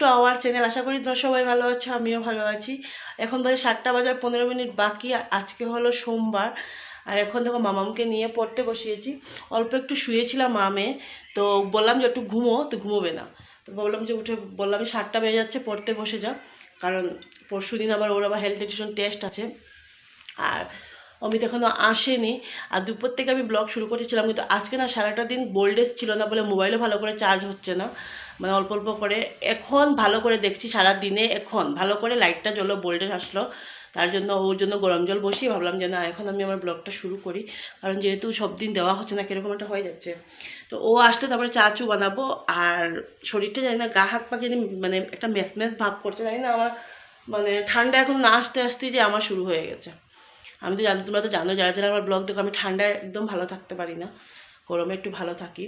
ছোট্ট our channel আশা করি তোমরা সবাই ভালো আছো, আমিও ভালো আছি। এখন বাজে সাতটা বাজার পনেরো মিনিট বাকি, আজকে হলো সোমবার। আর এখন দেখো মামামকে নিয়ে পড়তে বসিয়েছি। অল্প একটু শুয়েছিলাম মামে, তো বললাম যে একটু ঘুমো, তো ঘুমোবে না। তো বললাম যে উঠে, বললাম সাতটা বেজে যাচ্ছে, পড়তে বসে যা কারণ পরশু দিন আবার ওর আবার হেলথ এডুকেশন টেস্ট আছে। আর অমিত এখনও আসেনি। আর দুপুর থেকে আমি ব্লগ শুরু করেছিলাম, কিন্তু আজকে না সারাটা দিন বোল্ডেস ছিল না বলে মোবাইলও ভালো করে চার্জ হচ্ছে না। মানে অল্প অল্প করে। এখন ভালো করে দেখছি সারা দিনে এখন। ভালো করে লাইটটা জ্বলো বোল্ডেস আসলো তার জন্য ওর জন্য গরম জল বসিয়ে ভাবলাম যে না, এখন আমি আমার ব্লগটা শুরু করি। কারণ যেহেতু সব দিন দেওয়া হচ্ছে না, কীরকম একটা হয়ে যাচ্ছে। তো ও আসলে তারপরে চা চু বানাবো। আর শরীরটা জানি না, গা হাত পা জানি মানে একটা মেস ভাব করছে, জানি না আমার মানে ঠান্ডা এখন না আসতে আসতে যে আমার শুরু হয়ে গেছে। আমি তো জানি, তোমরা তো জানো, যারা যারা আমার ব্লগ দেখো, আমি ঠান্ডায় একদম ভালো থাকতে পারি না। গরমে একটু ভালো থাকি।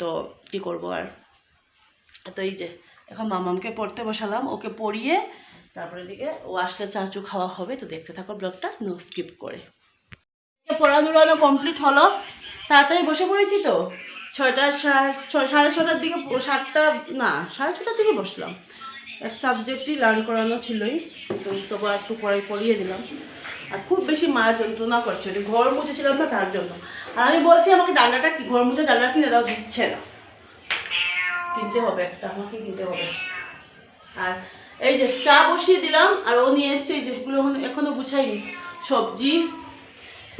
তো কি করব আর? তো এই যে, এখন মামামকে পড়তে বসালাম, ওকে পড়িয়ে তারপরে দিকে ও আসলে চাচু খাওয়া হবে, তো দেখতে থাকো ব্লগটা নো স্কিপ করে। পড়াধুরানো কমপ্লিট হলো, তাড়াতাড়ি বসে পড়েছি তো, ছয়টা সাড়ে ছটার দিকে সাতটা, না, সাড়ে ছটার দিকে বসলাম। এক সাবজেক্টই লার্ন করানো ছিলই, তো তবু একটু পড়াই পড়িয়ে দিলাম। আর খুব বেশি মা যন্ত্রণা করছে ঘর মুছেছিলাম না তার জন্য। আর আমি বলছি, আমাকে কি, ঘর মুছে ডান্ডা কিনে দাও, দিচ্ছে না। কিনতে হবে একটা, আমাকে কিনতে হবে। আর এই যে চা বসিয়ে দিলাম, আর ও নিয়ে এসছে যেগুলো এখনও গুছাইনি সবজি,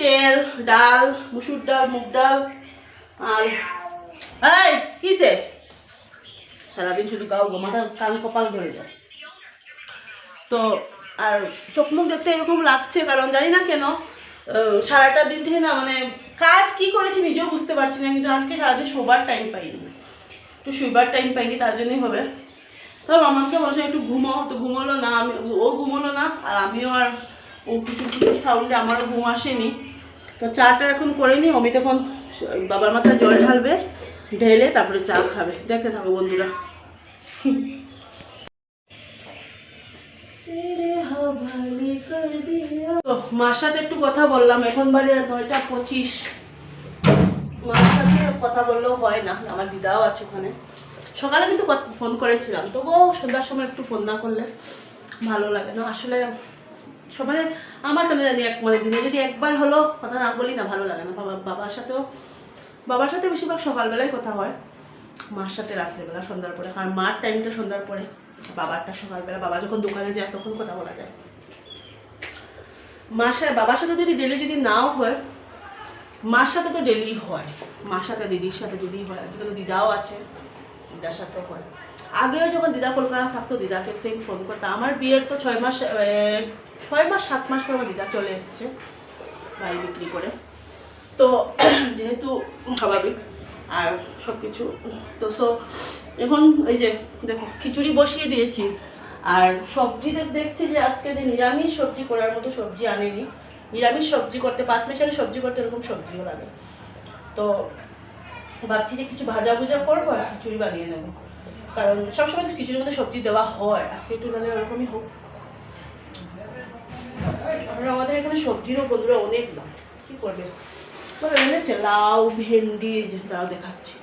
তেল, ডাল, মুসুর ডাল, মুগ ডাল, আর এই কিসে সারাদিন শুধু গাও গো, মাথা কান কপাল ধরে যায়। তো, আর চোখ মুখ দেখতে এরকম লাগছে, কারণ জানি না কেন সারাটা দিন থেকে না মানে কাজ কি করেছি নিজেও বুঝতে পারছি না, কিন্তু আজকে সারাদিন শোবার টাইম পাইনি। একটু শুইবার টাইম পাইনি তার জন্যই হবে। তো মামাকে বলছে একটু ঘুমাও। তো ঘুমোলো না আমি ও ঘুমোলো না আর আমিও আর ও কিছু কিছু সাউন্ডে আমারও ঘুম আসেনি। তো চাটা এখন করে নি অমিত এখন বাবার মাথায় জল ঢালবে ঢেলে তারপরে চা খাবে। দেখতে থাকো বন্ধুরা। মার সাথে একটু কথা বললাম এখন বাজে নয়টা পঁচিশ। মার সাথে কথা বললেও হয় না, আমার দিদাও আছে ওখানে। সকালে কিন্তু ফোন করেছিলাম, তবুও সন্ধ্যার সময় একটু ফোন না করলে ভালো লাগে না। আসলে সবাই, আমার কেন জানি এক মানে দিনে যদি একবার হলো কথা না বলি না, ভালো লাগে না। বাবা বাবার সাথেও, বাবার সাথে বেশিরভাগ সকালবেলায় কথা হয়, মার সাথে রাত্রেবেলা, সন্ধ্যার পরে। কারণ মার টাইমটা সন্ধ্যার পরে, বাবারটা সকালবেলা। বাবা যখন দোকানে যায়, তখন কথা বলা যায়। মার সাথে বাবার সাথে যদি ডেলি যদি নাও হয় মার সাথে তো ডেলি হয়। মার সাথে, দিদির সাথে ডেলি হয়, আজকাল দিদাও আছে, দিদার সাথে হয়। আগেও যখন দিদা কলকাতা থাকতো, দিদাকে সেম ফোন করতো আমার বিয়ের তো ছয় মাস ছয় মাস, সাত মাস পর আমার দিদা চলে এসছে, বাড়ি বিক্রি করে। তো, যেহেতু স্বাভাবিক আর সব কিছু তো সো এখন এই যে, দেখো, খিচুড়ি বসিয়ে দিয়েছি। আর সবজি দেখছি যে আজকে যে নিরামিষ সবজি করার মতো সবজি আনেনি। নিরামিষ সবজি করতে, পাঁচ মিশালি সবজি করতে এরকম সবজিও লাগে। তো ভাবছি যে কিছু ভাজা ভুজা করব আর খিচুড়ি বানিয়ে নেব। কারণ সবসময় খিচুড়ির মধ্যে সবজি দেওয়া হয়, আজকে একটু তাহলে ওরকমই হোক। আমাদের এখানে সবজিরও বন্ধুরা অনেক দাম কী করবে? বলে এনেছে লাউ, ভেন্ডি যে লাউ দেখাচ্ছি।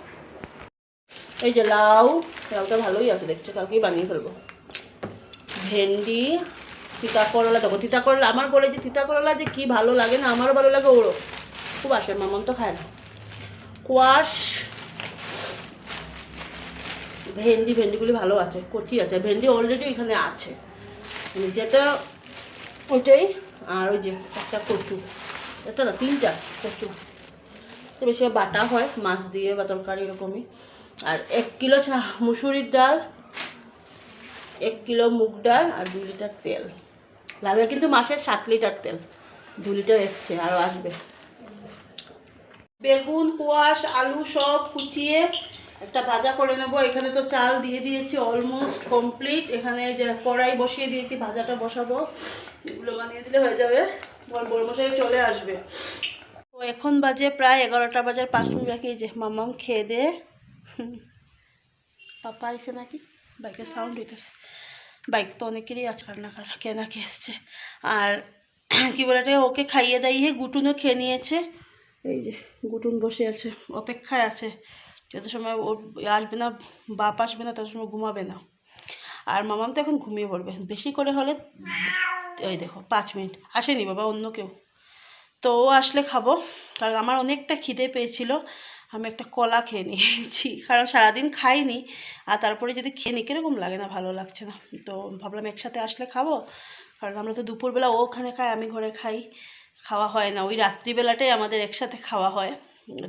এই যে লাউ, লাউটা ভালোই আছে দেখছ, কালকেই বানিয়ে ফেলব। ভেন্ডি তিতা করলা দেখো তিতা করলা, আমার বলে যে তিতা করলা যে কি ভালো লাগে না, আমারও ভালো লাগে ওরও। খুব আসে মামন তো খায় না। কোয়াশ, ভেন্ডি, ভেন্ডিগুলি ভালো আছে, কচি আছে, ভেন্ডি অলরেডি এখানে আছে। মানে যেটা ওইটাই, আর ওই যে একটা কচু, একটা না, তিনটা কচু। তো বেশি বাটা হয়, মাছ দিয়ে বা তরকারি এরকমই। আর এক কিলো মুসুরির ডাল, এক কিলো মুগ ডাল আর দু লিটার তেল। লাগবে, কিন্তু মাসের সাত লিটার তেল, দু লিটার এসছে আরও আসবে। বেগুন, কোয়াশ, আলু সব কুচিয়ে একটা ভাজা করে নেব। এখানে তো চাল দিয়ে দিয়েছি অলমোস্ট কমপ্লিট এখানে যে কড়াই বসিয়ে দিয়েছি, ভাজাটা বসাবো। এগুলো বানিয়ে দিলে হয়ে যাবে। বড়মশাই চলে আসবে। তো এখন বাজে প্রায় এগারোটা বাজার পাঁচ মিনিট রাখি যে মামাম খেয়ে দে। পাপা আইসে নাকি? বাইকের সাউন্ড হইতেছে। বাইক তো অনেকেরই আজকাল না কেনা এসছে। আর কি বলে ওকে খাইয়ে দাইয়ে গুটুনও খেয়ে নিয়েছে। এই যে গুটুন বসে আছে, অপেক্ষায় আছে। যত সময় ও আসবে না, বাপ আসবে না, তত সময় ঘুমাবে না। আর মামাম তো এখন ঘুমিয়ে পড়বে। বেশি করে হলে ওই দেখো, পাঁচ মিনিট। আসেনি বাবা, অন্য কেউ। তো ও আসলে খাব, কারণ আমার অনেকটা খিদে পেয়েছিল। আমি একটা কলা খেয়ে নিয়েছি। কারণ সারাদিন খাইনি। আর তারপরে যদি খেয়ে নিই, কীরকম লাগে না? ভালো লাগছে না। তো ভাবলাম একসাথে আসলে খাব। কারণ আমরা তো দুপুরবেলা ও ওখানে খাই আমি ঘরে খাই। খাওয়া হয় না। ওই রাত্রিবেলাটাই আমাদের একসাথে খাওয়া হয়।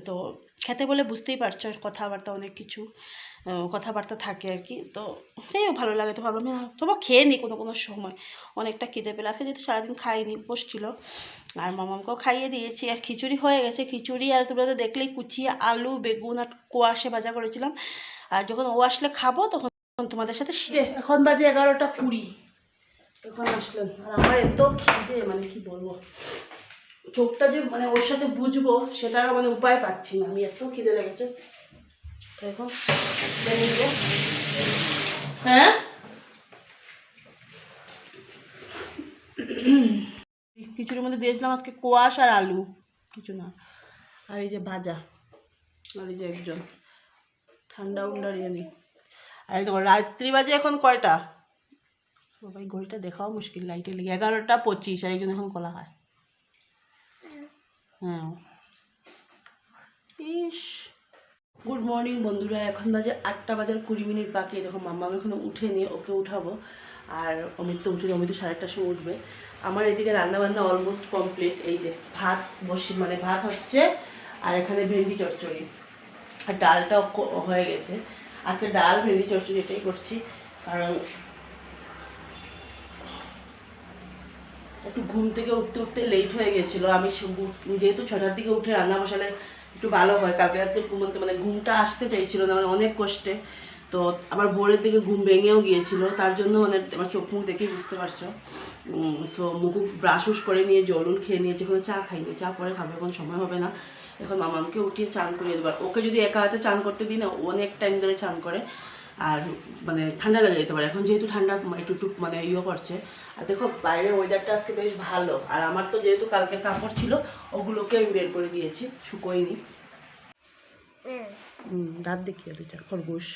তো খেতে বলে বুঝতেই পারছ কথাবার্তা অনেক কিছু কথাবার্তা থাকে আর কি। তো যাই ভালো লাগে তো ভাবলাম তবু খেয়ে নিই কোনো কোনো সময়। অনেকটা খিদে পেলে। আজকে যেহেতু সারাদিন খাইনি, বসছিল। আর মামামকেও খাইয়ে দিয়েছি। আর খিচুড়ি হয়ে গেছে। খিচুড়ি আর তোমরা তো দেখলেই কুচিয়ে আলু, বেগুন আর কোয়াশে ভাজা করেছিলাম। আর যখন ও আসলে খাব, তখন তোমাদের সাথে এখন বাজে এগারোটা কুড়ি। এখন আসলেন আর আমার এত খিদে মানে কি বলব? চোখটা যে মানে ওর সাথে বুঝব সেটারও মানে উপায় পাচ্ছি না। আমি এত খিদে লেগেছে। তো এখন হ্যাঁ? খিচুড়ির মধ্যে দিয়েছিলাম আজকে কোয়াশ আর আলু। কিছু না। আর এই যে ভাজা। আর এই যে একজন। ঠান্ডা উন্ডা ইয়ে নেই আর দেখো, রাত্রি বাজে এখন কয়টা? বাবা এই ঘড়িটা দেখাও মুশকিল। লাইটে লেগে। এগারোটা পঁচিশ, আর একজন এখন কলা খায় ইস। গুড মর্নিং বন্ধুরা, এখন বাজে আটটা বাজার কুড়ি মিনিট বাকি। দেখো মাম্মা এখনও উঠেনি ওকে উঠাবো। আর অমিত তো উঠে, অমিত সাড়ে আটটার সময় উঠবে। আমার এদিকে রান্নাবান্না অলমোস্ট কমপ্লিট এই যে ভাত বসি মানে ভাত হচ্ছে, আর এখানে ভেন্ডি চচ্চড়ি। আর ডালটাও হয়ে গেছে। আজকে ডাল, ভেন্ডি, চচ্চড়ি এটাই করছি। কারণ একটু ঘুম থেকে উঠতে উঠতে লেট হয়ে গেছিল। আমি যেহেতু ছটার দিকে উঠে রান্না বসালে একটু ভালো হয়। কালকে রাত্রে ঘুমতে মানে ঘুমটা আসতে চাইছিল না মানে অনেক কষ্টে। তো আমার ভোরের দিকে ঘুম ভেঙেও গিয়েছিল। তার জন্য মানে আমার চোখ মুখ দেখেই বুঝতে পারছ। সো মুখ ব্রাশ করে নিয়ে জলুন খেয়ে নিয়েছে এখন চা খাইনি। চা পরে খাব, এখন সময় হবে না। এখন মামামকে উঠিয়ে চান করিয়ে দেবার ওকে যদি একা হাতে চান করতে দিই না অনেক টাইম ধরে চান করে। আর মানে ঠান্ডা লেগে যেতে পারে। এখন যেহেতু ঠান্ডা একটু টুক মানে ইয়ে করছে। আর দেখো বাইরের ওয়েদারটা আজকে বেশ ভালো। আর আমার তো যেহেতু কালকে কাপড় ছিল, ওগুলোকে আমি বের করে দিয়েছি, শুকোয়নি। দাঁত দেখিয়ে দুইটা খরগোশ।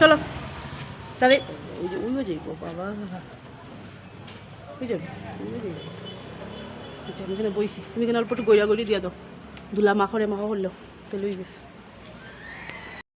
চলো তাহলে ওই যে ওইও যাইব বাবা ওই যাবে আচ্ছা আমি এখানে বইছি তুমি এখানে অল্প একটু গড়িয়া গড়ি দিয়া দাও দুলা মাখরে মাখা করল তো লই গেছে